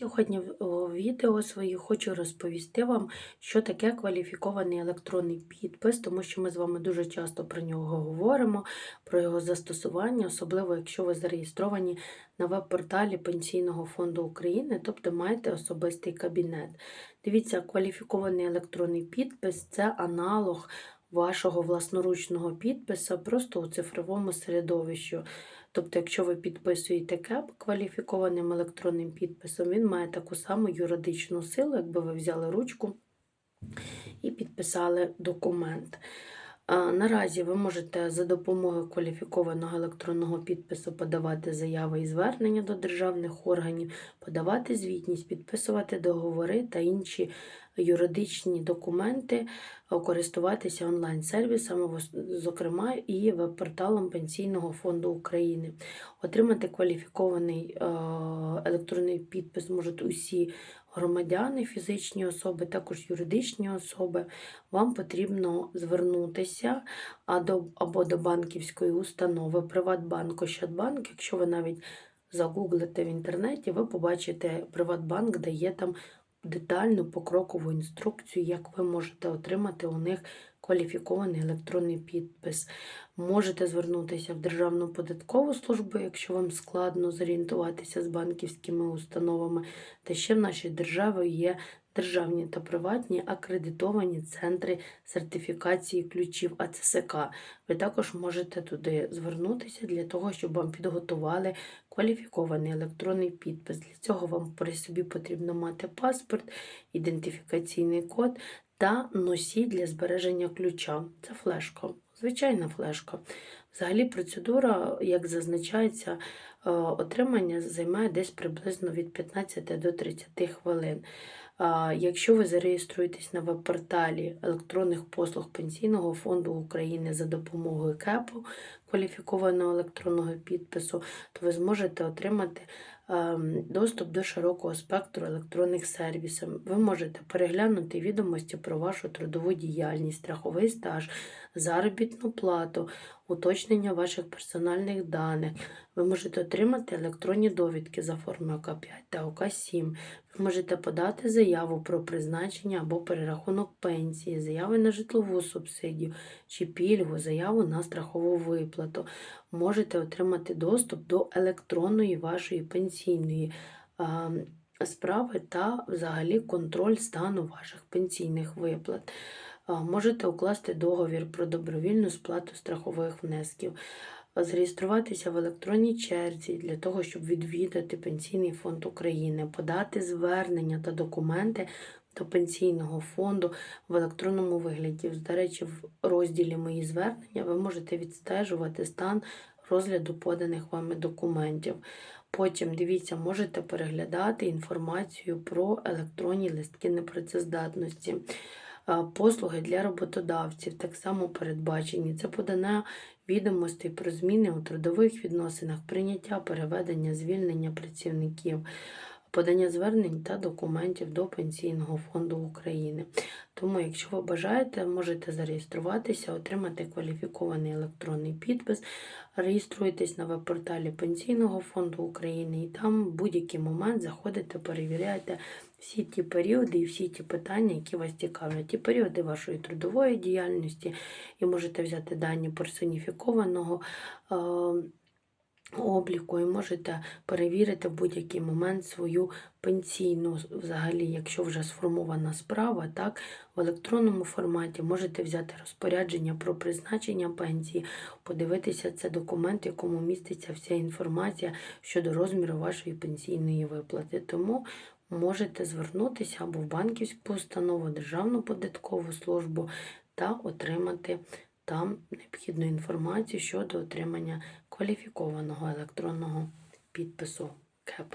Сьогодні в відео свої хочу розповісти вам, що таке кваліфікований електронний підпис, тому що ми з вами дуже часто про нього говоримо, про його застосування, особливо якщо ви зареєстровані на веб-порталі Пенсійного фонду України, тобто маєте особистий кабінет. Дивіться, кваліфікований електронний підпис це аналог вашого власноручного підписа просто у цифровому середовищі. Тобто, якщо ви підписуєте КЕП кваліфікованим електронним підписом, він має таку саму юридичну силу, якби ви взяли ручку і підписали документ. Наразі ви можете за допомогою кваліфікованого електронного підпису подавати заяви і звернення до державних органів, подавати звітність, підписувати договори та інші юридичні документи, користуватися онлайн-сервісами, зокрема і веб-порталом Пенсійного фонду України. Отримати кваліфікований е, електронний підпис можуть усі громадяни, фізичні особи, також юридичні особи. Вам потрібно звернутися або до банківської установи, Приватбанк, Ощадбанк. Якщо ви навіть загуглите в інтернеті, ви побачите Приватбанк дає там детальну покрокову інструкцію, як ви можете отримати у них кваліфікований електронний підпис. Можете звернутися в Державну податкову службу, якщо вам складно зорієнтуватися з банківськими установами. Та ще в нашій державі є державні та приватні акредитовані центри сертифікації ключів АЦСК. Ви також можете туди звернутися для того, щоб вам підготували кваліфікований електронний підпис. Для цього вам при собі потрібно мати паспорт, ідентифікаційний код та носій для збереження ключа. Це флешка, звичайна флешка. Взагалі процедура, як зазначається, отримання займає десь приблизно від 15 до 30 хвилин. Якщо ви зареєструєтесь на веб-порталі електронних послуг Пенсійного фонду України за допомогою КЕПу, кваліфікованого електронного підпису, то ви зможете отримати ем, доступ до широкого спектру електронних сервісів. Ви можете переглянути відомості про вашу трудову діяльність, страховий стаж, заробітну плату, уточнення ваших персональних даних. Ви можете отримати електронні довідки за формою ОК5 та ОК7. Ви можете подати заяву про призначення або перерахунок пенсії, заяви на житлову субсидію чи пільгу, заяву на страхову виплату. Можете отримати доступ до електронної вашої пенсійної справи та взагалі контроль стану ваших пенсійних виплат. Можете укласти договір про добровільну сплату страхових внесків зареєструватися в електронній черзі для того, щоб відвідати Пенсійний фонд України, подати звернення та документи до Пенсійного фонду в електронному вигляді. До речі, в розділі Мої звернення ви можете відстежувати стан розгляду поданих вами документів. Потім, дивіться, можете переглядати інформацію про електронні листки непрацездатності. Послуги для роботодавців так само передбачені. Це подання відомостей про зміни у трудових відносинах, прийняття, переведення, звільнення працівників, подання звернень та документів до Пенсійного фонду України. Тому, якщо ви бажаєте, можете зареєструватися, отримати кваліфікований електронний підпис, реєструйтесь на веб-порталі Пенсійного фонду України і там в будь-який момент заходите, перевіряйте всі ті періоди і всі ті питання, які вас цікавлять. Ті періоди вашої трудової діяльності, і можете взяти дані персоніфікованого е, обліку, і можете перевірити в будь-який момент свою пенсійну, взагалі, якщо вже сформована справа, так, в електронному форматі можете взяти розпорядження про призначення пенсії, подивитися це документ, в якому міститься вся інформація щодо розміру вашої пенсійної виплати. Тому можете звернутися або в банківську установу, Державну податкову службу та отримати там необхідну інформацію щодо отримання кваліфікованого електронного підпису КЕПу.